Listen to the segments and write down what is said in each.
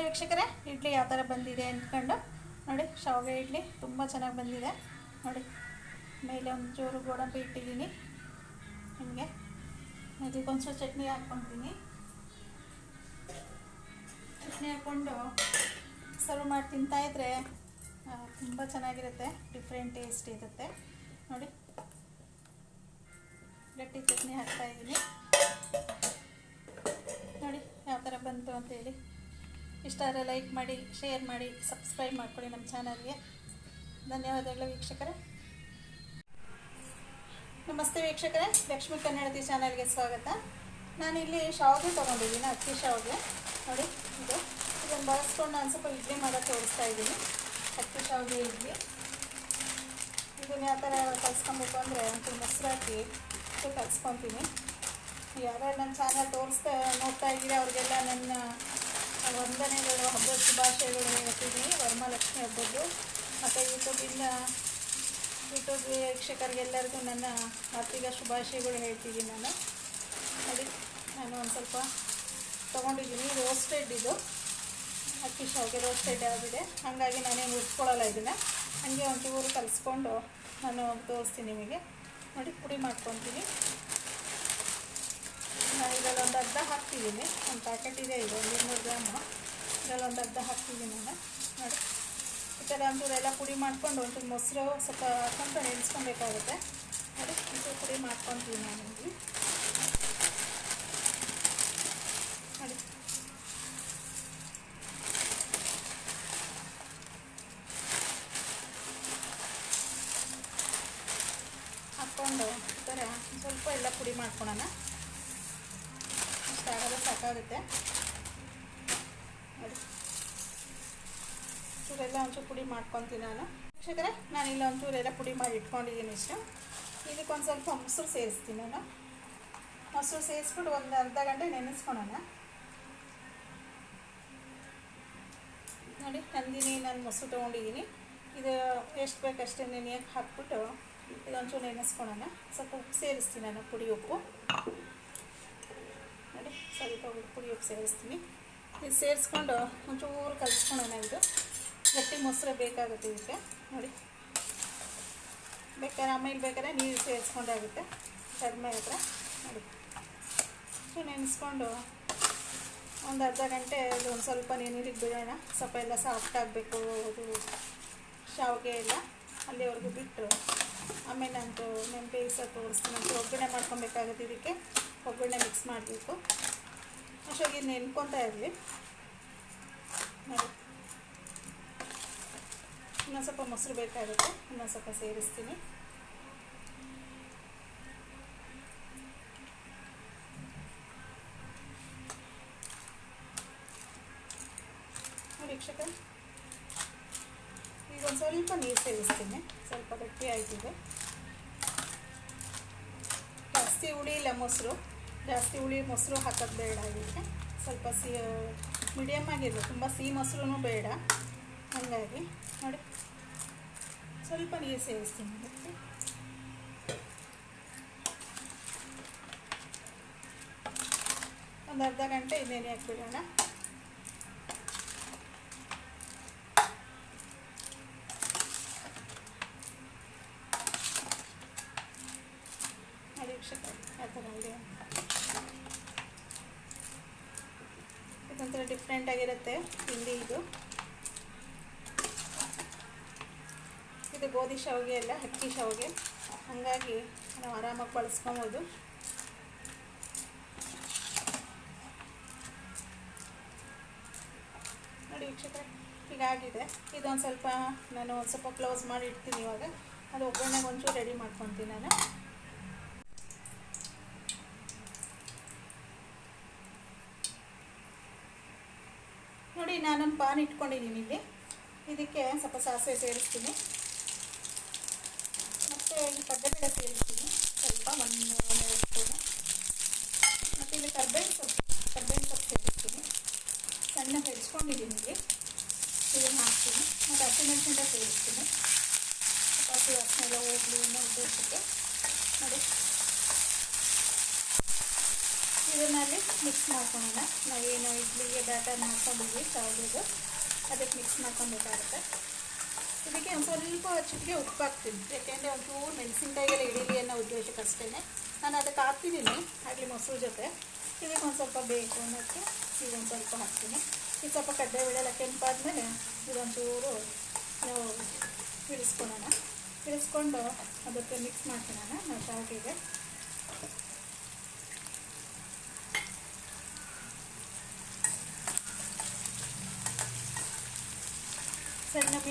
ನೋಡಿ ವೀಕ್ಷಕರೇ, ಇಡ್ಲಿ ಯಾವ ಥರ ಬಂದಿದೆ ಅಂದ್ಕೊಂಡು. ನೋಡಿ, ಶಾವಿಗೆ ಇಡ್ಲಿ ತುಂಬ ಚೆನ್ನಾಗಿ ಬಂದಿದೆ. ನೋಡಿ, ಮೇಲೆ ಒಂದು ಗೋಡಂಬಿ ಇಟ್ಟಿದ್ದೀನಿ. ನಿಮಗೆ ಇದಕ್ಕೊಂಚೂರು ಚಟ್ನಿ ಹಾಕ್ಕೊತೀನಿ. ಚಟ್ನಿ ಹಾಕ್ಕೊಂಡು ಸರ್ವ್ ಮಾಡಿ ತಿಂತಾಯಿದ್ರೆ ತುಂಬ ಚೆನ್ನಾಗಿರುತ್ತೆ. ಡಿಫ್ರೆಂಟ್ ಟೇಸ್ಟ್ ಇರುತ್ತೆ. ನೋಡಿ, ಗಟ್ಟಿ ಚಟ್ನಿ ಹಾಕ್ತಾಯಿದ್ದೀನಿ ನೋಡಿ, ಯಾವ ಥರ ಬಂತು ಅಂತೇಳಿ ಇಷ್ಟ ಆದರೆ ಲೈಕ್ ಮಾಡಿ, ಶೇರ್ ಮಾಡಿ, ಸಬ್ಸ್ಕ್ರೈಬ್ ಮಾಡ್ಕೊಳ್ಳಿ ನಮ್ಮ ಚಾನಲ್ಗೆ. ಧನ್ಯವಾದಗಳು ವೀಕ್ಷಕರೇ. ನಮಸ್ತೆ ವೀಕ್ಷಕರೇ. ಲಕ್ಷ್ಮಿ ಕನ್ನಡತಿ ಚಾನಲ್ಗೆ ಸ್ವಾಗತ. ನಾನಿಲ್ಲಿ ಶಾವಿಗೆ ತೊಗೊಂಡಿದ್ದೀನಿ, ಅಕ್ಕಿ ಶಾವಿಗೆ. ನೋಡಿ, ಇದು. ಇದನ್ನು ಬಳಸ್ಕೊಂಡು ನಾನು ಸ್ವಲ್ಪ ಇಡ್ಲಿ ಮಾಡೋ ತೋರಿಸ್ತಾ ಇದ್ದೀನಿ. ಅಕ್ಕಿ ಶಾವಿಗೆ ಇಡ್ಲಿ. ಇದನ್ನು ಯಾವ ಥರ ಕಲಿಸ್ಕೊಬೇಕು ಅಂದರೆ ಒಂಚೂರು ಮೊಸರು ಹಾಕಿ ಕಲಿಸ್ಕೊತೀನಿ. ಯಾರ್ಯಾರು ನನ್ನ ಚಾನಲ್ ತೋರಿಸ್ತಾ, ನೋಡ್ತಾ ಇದ್ದೀರಿ ಅವ್ರಿಗೆಲ್ಲ ನನ್ನ ವಂದನೆಗಳು, ಹಬ್ಬದ ಶುಭಾಶಯಗಳು ಹೇಳ್ತಿದ್ದೀನಿ ವರಮಹಾಲಕ್ಷ್ಮಿ ಹಬ್ಬದ್ದು. ಮತ್ತು ಯೂಟ್ಯೂಬಿಂದ, ಯೂಟ್ಯೂಬ್ ವೀಕ್ಷಕರಿಗೆಲ್ಲರಿಗೂ ನನ್ನ ಮತ್ತೀಗ ಶುಭಾಶಯಗಳು ಹೇಳ್ತಿದ್ದೀನಿ ನಾನು. ನೋಡಿ, ನಾನು ಒಂದು ಸ್ವಲ್ಪ ತೊಗೊಂಡಿದ್ದೀನಿ. ರೋಸ್ಟೆಡ್ ಇದು. ಅಕ್ಕಿ ಶಾವಿಗೆ ರೋಸ್ಟೆಡ್ ಆಗಿದೆ. ಹಾಗಾಗಿ ನಾನೇನು ಉಟ್ಕೊಳ್ಳಲ್ಲ ಇದನ್ನು. ಹಾಗೆ ಒಂಚೂರು ಕಲಿಸ್ಕೊಂಡು ನಾನು ತೋರಿಸ್ತೀನಿ ನಿಮಗೆ. ನೋಡಿ, ಪುಡಿ ಮಾಡ್ಕೊತೀನಿ. ಅರ್ಧ ಹಾಕ್ತಿದ್ದೀನಿ. ಒಂದು ಪ್ಯಾಕೆಟ್ ಇದೆ, ಇದು ಒಂದು ಇನ್ನೂರು ಗ್ರಾಮು. ಇದರಲ್ಲಿ ಒಂದು ಅರ್ಧ ಹಾಕ್ತಿದ್ದೀನಿ ನಾನು. ನೋಡಿ. ಈ ಥರ ಒಂಚೂರು ಎಲ್ಲ ಪುಡಿ ಮಾಡ್ಕೊಂಡು ಒಂಚೂರು ಮೊಸರು ಸ್ವಲ್ಪ ಹಾಕ್ಕೊಂಡು ನೆನೆಸ್ಕೊಬೇಕಾಗುತ್ತೆ. ನೋಡಿ, ಒಂಚೂರು ಪುಡಿ ಮಾಡ್ಕೊತೀನಿ ನಾನು ಇಲ್ಲಿ. ನೋಡಿ. ಹಾಕ್ಕೊಂಡು ಈ ಥರ ಸ್ವಲ್ಪ ಎಲ್ಲ ಪುಡಿ ಮಾಡ್ಕೊಳೋಣ. ಸಾಕಾಗುತ್ತೆ ನೋಡಿ. ಚೂರೆಲ್ಲ ಒಂಚೂರು ಪುಡಿ ಮಾಡ್ಕೊತೀನಿ ನಾನು. ವೀಕ್ಷಕರೇ, ನಾನು ಇಲ್ಲ ಒಂಚೂರೆಲ್ಲ ಪುಡಿ ಮಾಡಿ ಇಟ್ಕೊಂಡಿದ್ದೀನಿ ಇಷ್ಟು. ಇದಕ್ಕೊಂದು ಸ್ವಲ್ಪ ಮೊಸರು ಸೇರಿಸ್ತೀನಿ ನಾನು. ಮೊಸರು ಸೇರಿಸ್ಬಿಟ್ಟು ಒಂದು ಅರ್ಧ ಗಂಟೆ ನೆನೆಸ್ಕೊಳೋಣ. ನೋಡಿ, ನಂದಿನಿ ನಾನು ಮೊಸರು ತೊಗೊಂಡಿದ್ದೀನಿ. ಇದು ಎಷ್ಟು ಬೇಕಷ್ಟೇ ನೆನೆಯಕ್ಕೆ ಹಾಕ್ಬಿಟ್ಟು ಇದೊಂಚೂರು ನೆನೆಸ್ಕೊಳೋಣ. ಸ್ವಲ್ಪ ಉಪ್ಪು ಸೇರಿಸ್ತೀನಿ ನಾನು ಪುಡಿ ಉಪ್ಪು. ಸ್ವಲ್ಪ ಉಪ್ಪು ಉಪ್ಪು ಸೇರಿಸ್ತೀನಿ. ಇದು ಸೇರಿಸ್ಕೊಂಡು ಒಂಚೂರು ಕಲಿಸ್ಕೊಳೋಣ ಇದು. ಗಟ್ಟಿ ಮೊಸರು ಬೇಕಾಗುತ್ತೆ ಇದಕ್ಕೆ. ನೋಡಿ. ಬೇಕಾದ್ರೆ ಆಮೇಲೆ ಬೇಕಾದ್ರೆ ನೀರು ಸೇರಿಸ್ಕೊಂಡಾಗುತ್ತೆ ಕಡಿಮೆ ಹತ್ರ ನೋಡಿ. ನೆನೆಸ್ಕೊಂಡು ಒಂದು ಅರ್ಧ ಗಂಟೆ ಒಂದು ಸ್ವಲ್ಪ ನೀರಿಗೆ ಬಿಡೋಣ. ಸ್ವಲ್ಪ ಎಲ್ಲ ಸಾಫ್ಟ್ ಆಗಬೇಕು, ಅದು ಶಾವಿಗೆ ಎಲ್ಲ. ಅಲ್ಲಿವರೆಗೂ ಬಿಟ್ಟು ಆಮೇಲೆ ನಂದು ನೆಂಪೆ ತೋರಿಸ್ತೀನಿ. ಅಂತ ಒಗ್ಗರಣೆ ಮಾಡ್ಕೊಬೇಕಾಗುತ್ತೆ ಇದಕ್ಕೆ. ಒಗ್ಗರಣೆ ಮಿಕ್ಸ್ ಮಾಡಬೇಕು. ಅಷ್ಟೊತ್ತಿಗೆ ನೆನ್ಕೊತಾ ಇರಲಿ ಇನ್ನೊಂದು ಸ್ವಲ್ಪ ಮೊಸರು ಬೇಕಾಗುತ್ತೆ, ಇನ್ನೊಂದು ಸ್ವಲ್ಪ ಸೇರಿಸ್ತೀನಿ. ವೀಕ್ಷಕ ಈಗ ಒಂದು ಸ್ವಲ್ಪ ನೀರು ಸೇರಿಸ್ತೀನಿ. ಸ್ವಲ್ಪ ಗಟ್ಟಿ ಆಯ್ತಿದೆ. ಜಾಸ್ತಿ ಹುಳಿ ಇಲ್ಲ ಮೊಸರು. ಜಾಸ್ತಿ ಹುಳಿ ಮೊಸರು ಹಾಕೋದು ಬೇಡ ಇದಕ್ಕೆ. ಸ್ವಲ್ಪ ಸಿ ಮೀಡಿಯಮ್ ಆಗಿರಬೇಕು. ತುಂಬ ಸಿಹಿ ಮೊಸರು ಬೇಡ. ಹಾಗಾಗಿ ನೋಡಿ. ಸ್ವಲ್ಪ ನೀರು ಅದಕ್ಕೆ. ಒಂದು ಅರ್ಧ ಗಂಟೆ ಇನ್ನೇನೇ ಹಾಕ್ಬಿಡೋಣ ನೋಡಿ ವೀಕ್ಷಕ ಆ ಥರ ಇದೆ ಇದೊಂಥರ ಡಿಫ್ರೆಂಟ್ ಆಗಿರುತ್ತೆ, ತಿಂಡಿ ಇದು. ಇದು ಗೋಧಿ ಶಾವಿಗೆ ಅಲ್ಲ, ಅಕ್ಕಿ ಶಾವಿಗೆ. ಹಾಗಾಗಿ ನಾವು ಆರಾಮಾಗಿ ಬಳಸ್ಕೊಬೋದು. ನೋಡಿ ವೀಕ್ಷಕರೇ ಹೀಗಾಗಿದೆ ಇದೊಂದು ಸ್ವಲ್ಪ ನಾನು ಒಂದು ಸ್ವಲ್ಪ ಕ್ಲೋಸ್ ಮಾಡಿ ಇಡ್ತೀನಿ ಇವಾಗ. ಅದು ಒಗ್ಗರಣೆಗೆ ಒಂಚೂರು ರೆಡಿ ಮಾಡ್ಕೊತೀನಿ ನಾನು. ನೋಡಿ ನಾನೊಂದು ಪಾನ್ ಇಟ್ಕೊಂಡಿದ್ದೀನಿ ಇಲ್ಲಿ ಇದಕ್ಕೆ ಸ್ವಲ್ಪ ಸಾಸಿವೆ ಸೇರಿಸ್ತೀನಿ ಮತ್ತು ಇಲ್ಲಿ ಕಡ್ಲೆಬೇಳೆ ಸೇರಿಸ್ತೀನಿ ಸ್ವಲ್ಪ ಒಂದು ಎರಡು ಸ್ಪೂನು ಮತ್ತು ಇಲ್ಲಿ ಕರ್ಬೇವಿನ ಸೊಪ್ಪು ಕರ್ಬೇವಿನ ಸೊಪ್ಪು ಸೇರಿಸ್ತೀನಿ ಸಣ್ಣ ಹೆಚ್ಕೊಂಡಿದ್ದೀನಿ ಇಲ್ಲಿ ಇದನ್ನು ಹಾಕ್ತೀನಿ ಮತ್ತು ಹಸಿಮೆಣಸಿನ್ಕಾಯಿ ಸೇರಿಸ್ತೀನಿ ಹಸಿ ವಾಸನೆ ಎಲ್ಲ ಹೋಗಲಿ ಅನ್ನೋ ಉದ್ದೇಶಕ್ಕೆ ನೋಡಿ ಇದನ್ನಲ್ಲಿ ಮಿಕ್ಸ್ ಮಾಡ್ಕೊಳ್ಳೋಣ ನಾವೇನು ಇಡ್ಲಿಗೆ ಬ್ಯಾಟರ್ ಮಾಡ್ಕೊಂಡಿದ್ವಿ ಶಾವಿಗೆದು ಅದಕ್ಕೆ ಮಿಕ್ಸ್ ಮಾಡ್ಕೊಬೇಕಾಗುತ್ತೆ. ಇದಕ್ಕೆ ಒಂದು ಸ್ವಲ್ಪ ಚಿಟಿಕೆ ಉಪ್ಪು ಹಾಕ್ತೀನಿ. ಯಾಕೆಂದರೆ ಒಂಚೂರು ಮೆಣಸಿನ್ಕಾಯಿಗೆಲ್ಲ ಇಡೀಲಿ ಅನ್ನೋ ಉದ್ದೇಶಕ್ಕಷ್ಟೇ ನಾನು ಅದಕ್ಕೆ ಹಾಕ್ತಿದ್ದೀನಿ ಆಗಲಿ ಮೊಸರು ಜೊತೆ. ಇದಕ್ಕೆ ಒಂದು ಸ್ವಲ್ಪ ಬೇಕು ಅನ್ನೋಕ್ಕೆ ಇದೊಂದು ಸ್ವಲ್ಪ ಹಾಕ್ತೀನಿ. ಇದು ಸ್ವಲ್ಪ ಕಡ್ಡೆ ಎಲ್ಲ ಕೆಂಪಾದ್ಮೇಲೆ ಇದೊಂಚೂರು ನಾವು ಬಿಡಿಸ್ಕೊಳ್ಳೋಣ ಇಳಿಸ್ಕೊಂಡು ಅದಕ್ಕೆ ಮಿಕ್ಸ್ ಮಾಡ್ಕೊಳ್ಳೋಣ. ನಾವು ಶಾವಿಗೆಗೆ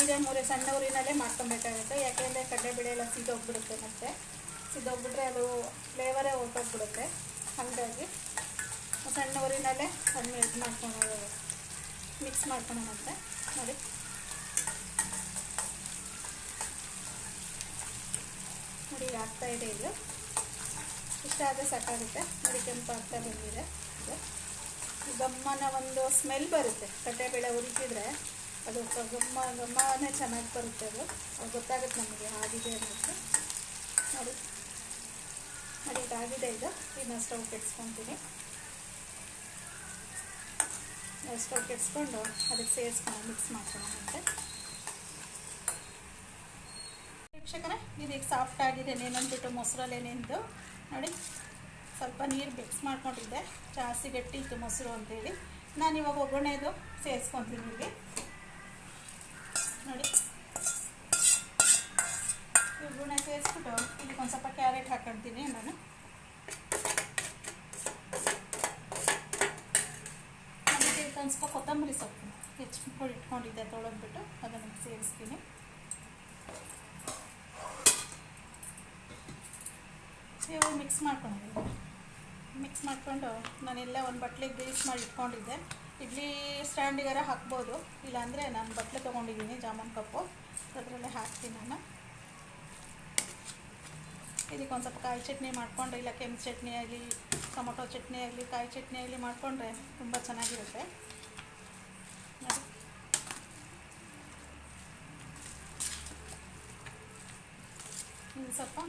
ಸಣ್ಣ ಮೂರೇ ಸಣ್ಣ ಊರಿನಲ್ಲೇ ಮಾಡ್ಕೊಬೇಕಾಗುತ್ತೆ. ಯಾಕೆಂದರೆ ಕಡಲೆಬೇಳೆ ಎಲ್ಲ ಸಿದ್ದೋಗ್ಬಿಡುತ್ತೆ ಮತ್ತೆ. ಸಿದ್ದೋಗ್ಬಿಟ್ರೆ ಅದು ಫ್ಲೇವರೇ ಹೋಗ್ಬಿಡುತ್ತೆ ಹಾಗಾಗಿ ಸಣ್ಣ ಊರಿನಲ್ಲೇ ಸಣ್ಣ ಇದು ಮಾಡ್ಕೊಂಡು ಮಿಕ್ಸ್ ಮಾಡ್ಕೊಳೋಣಂತೆ ನೋಡಿ. ನೋಡಿ ಆಗ್ತಾ ಇದೆ ಇದು. ಇಷ್ಟ ಆದರೆ ಸಾಕಾಗುತ್ತೆ. ನೋಡಿ, ಕೆಂಪು ಆಗ್ತಾ ಬಂದಿದೆ. ಇದು ಗಮ್ಮನ ಒಂದು ಸ್ಮೆಲ್ ಬರುತ್ತೆ. ಕಡ್ಲೆಬೇಳೆ ಉರಿತಿದ್ರೆ ಅದು ಗಮ್ಮ, ಗಮ್ಮನೇ ಚೆನ್ನಾಗಿ ಬರುತ್ತೆ ಅದು. ಗೊತ್ತಾಗುತ್ತೆ ನಮಗೆ ಆಗಿದೆ ಅನ್ನೋದು ನೋಡಿ. ನೋಡಿ, ಇದಾಗಿದೆ ಇದು ಇನ್ನು ಸ್ಟವ್ ಕೆಡ್ಸ್ಕೊತೀನಿ. ಸ್ಟವ್ ಕೆಡ್ಸ್ಕೊಂಡು ಅದಕ್ಕೆ ಸೇರಿಸ್ಕೊಂಡು ಮಿಕ್ಸ್ ಮಾಡ್ಕೊಳ್ಳೋಣಂತೆ ವೀಕ್ಷಕರೇ ಇದೀಗ ಸಾಫ್ಟ್ ಆಗಿದೆ. ಏನೇನಂದ್ಬಿಟ್ಟು ಮೊಸರಲ್ಲಿ ನೆಂದು. ನೋಡಿ, ಸ್ವಲ್ಪ ನೀರು ಮಿಕ್ಸ್ ಮಾಡ್ಕೊಂಡಿದ್ದೆ. ಜಾಸ್ತಿ ಗಟ್ಟಿ ಇತ್ತು ಮೊಸರು ಅಂತೇಳಿ. ನಾನು ಇವಾಗ ಒಗ್ಗರಣೆದು ಸೇರಿಸ್ಕೊತೀನಿ ಇಲ್ಲಿ ನೋಡಿ. ಒಗ್ಗರಣೆ ಸೇರಿಸ್ಬಿಟ್ಟು ಇದಕ್ಕೆ ಒಂದು ಸ್ವಲ್ಪ ಕ್ಯಾರೆಟ್ ಹಾಕೊಳ್ತೀನಿ ನಾನು. ಸ್ವಲ್ಪ ಕೊತ್ತಂಬರಿ ಸೊಪ್ಪು ಹೆಚ್ಚಿಕೊಂಡು ಇಟ್ಕೊಂಡಿದ್ದೆ ತೊಳೆದ್ಬಿಟ್ಟು ಅದನ್ನು ಸೇರಿಸ್ತೀನಿ. ಇವಾಗ ಮಿಕ್ಸ್ ಮಾಡ್ಕೊಂಡಿದ್ದೀನಿ. ಮಿಕ್ಸ್ ಮಾಡಿಕೊಂಡು ನಾನೆಲ್ಲ ಒಂದು ಬಟ್ಲಿಗೆ ಬೇಯಿಸಿ ಮಾಡಿ ಇಟ್ಕೊಂಡಿದ್ದೆ. ಇಡ್ಲಿ ಸ್ಟ್ಯಾಂಡಿಗಾರ ಹಾಕ್ಬೋದು. ಇಲ್ಲಾಂದರೆ ನಾನು ಬಟ್ಲೆ ತೊಗೊಂಡಿದ್ದೀನಿ, ಜಾಮೂನ್ ಕಪ್ಪು. ಅದರಲ್ಲೇ ಹಾಕ್ತೀನಿ ನಾನು. ಇದಕ್ಕೆ ಒಂದು ಸ್ವಲ್ಪ ಕಾಯಿ ಚಟ್ನಿ ಮಾಡಿಕೊಂಡ್ರೆ ಇಲ್ಲ ಕೆಂಪು ಚಟ್ನಿ ಆಗಲಿ, ಟೊಮೊಟೊ ಚಟ್ನಿ ಆಗಲಿ, ಕಾಯಿ ಚಟ್ನಿ ಆಗಲಿ ಮಾಡಿಕೊಂಡ್ರೆ ತುಂಬ ಚೆನ್ನಾಗಿರುತ್ತೆ. ಇದು ಸ್ವಲ್ಪ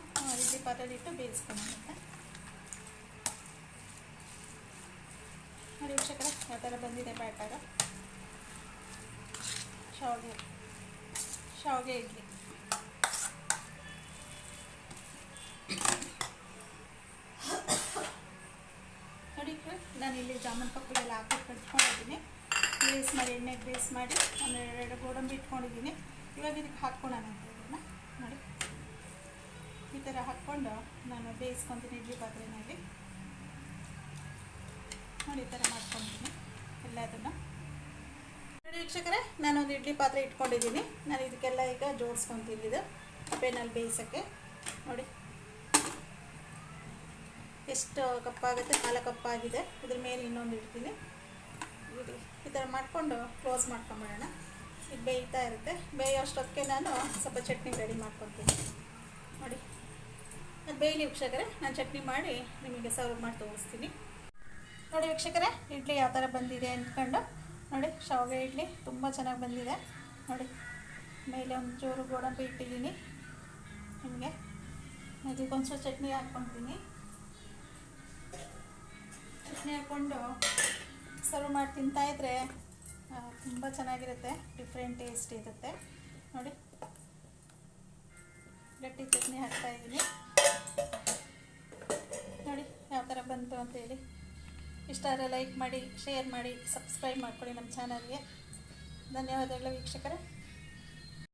ಇಡ್ಲಿ ಪಾತ್ರೆಲಿಟ್ಟು ಮತ್ತೆ ನೋಡಿ ವೀಕ್ಷಕರೇ ಯಾವ ಥರ ಬಂದಿದೆ ಬ್ಯಾಟರ ಶಾವಿಗೆ ಶಾವಿಗೆ ಇಡ್ಲಿ. ನೋಡಿ ನಾನು ಇಲ್ಲಿ ಜಾಮೂನ್ ಎಲ್ಲ ಹಾಕಿ ಕಟ್ಕೊಂಡಿದ್ದೀನಿ. ಬೇಸ್ ಮಾಡಿ, ಎಣ್ಣೆ ಬೇಸ್ ಮಾಡಿ ಒಂದೆರಡು ಗೋಡಂಬಿ ಇಟ್ಕೊಂಡಿದ್ದೀನಿ. ಇವಾಗ ಇದಕ್ಕೆ ಹಾಕ್ಕೊಳ್ಳೋಣ ಅಂತ ಇದನ್ನು ನೋಡಿ. ಈ ಥರ ಹಾಕ್ಕೊಂಡು ನಾನು ಬೇಯಿಸ್ಕೊತೀನಿ ಇಡ್ಲಿ ಪಾತ್ರೆನಲ್ಲಿ. ನೋಡಿ ಈ ಥರ ಮಾಡ್ಕೊತೀನಿ. ಎಲ್ಲದನ್ನು. ನೋಡಿ ವೀಕ್ಷಕರೇ ನಾನೊಂದು ಇಡ್ಲಿ ಪಾತ್ರೆ ಇಟ್ಕೊಂಡಿದ್ದೀನಿ. ನಾನು ಇದಕ್ಕೆಲ್ಲ ಈಗ ಜೋಡಿಸ್ಕೊತೀನಿ ಇದು. ಪೇನಲ್ಲಿ ಬೇಯಿಸೋಕ್ಕೆ. ನೋಡಿ. ಎಷ್ಟು ಕಪ್ಪಾಗುತ್ತೆ? ನಾಲ್ಕು ಕಪ್ಪಾಗಿದೆ. ಇದ್ರ ಮೇಲೆ ಇನ್ನೊಂದು ಇಡ್ತೀನಿ. ಇಡಿ. ಈ ಥರ ಮಾಡಿಕೊಂಡು ಕ್ಲೋಸ್ ಮಾಡ್ಕೊಂಬಿಡೋಣ. ಇದು ಬೇಯ್ತಾ ಇರುತ್ತೆ. ಬೇಯೋಷ್ಟೊತ್ತಿಗೆ ನಾನು ಸ್ವಲ್ಪ ಚಟ್ನಿ ರೆಡಿ ಮಾಡ್ಕೊತೀನಿ. ನೋಡಿ. ಅದು ಬೇಯಲಿ ವೀಕ್ಷಕರೇ, ನಾನು ಚಟ್ನಿ ಮಾಡಿ ನಿಮಗೆ ಸರ್ವ್ ಮಾಡಿ ತೋರಿಸ್ತೀನಿ. ನೋಡಿ ವೀಕ್ಷಕರೇ, ಇಡ್ಲಿ ಯಾವ ಥರ ಬಂದಿದೆ ಅಂದ್ಕೊಂಡು ನೋಡಿ, ಶಾವಿಗೆ ಇಡ್ಲಿ ತುಂಬ ಚೆನ್ನಾಗಿ ಬಂದಿದೆ. ನೋಡಿ, ಮೇಲೆ ಒಂಚೂರು ಗೋಡಂಬಿ ಇಟ್ಟಿದ್ದೀನಿ. ನಿಮಗೆ ಇದಕ್ಕೊಂದು ಚಟ್ನಿ ಹಾಕ್ಕೊತೀನಿ ಚಟ್ನಿ ಹಾಕ್ಕೊಂಡು ಸರ್ವ್ ಮಾಡಿ ತಿಂತಾಯಿದ್ರೆ ತುಂಬ ಚೆನ್ನಾಗಿರುತ್ತೆ, ಡಿಫ್ರೆಂಟ್ ಟೇಸ್ಟ್ ಇರುತ್ತೆ. ನೋಡಿ, ಗಟ್ಟಿ ಚಟ್ನಿ ಹಾಕ್ತಾಯಿದ್ದೀನಿ ನೋಡಿ, ಯಾವ ಥರ ಬಂತು ಅಂತೇಳಿ ಇಷ್ಟ ಆದರೆ ಲೈಕ್ ಮಾಡಿ ಶೇರ್ ಮಾಡಿ ಸಬ್ಸ್ಕ್ರೈಬ್ ಮಾಡಿಕೊಡಿ ನಮ್ಮ ಚಾನಲ್ಗೆ. ಧನ್ಯವಾದಗಳು ವೀಕ್ಷಕರೇ.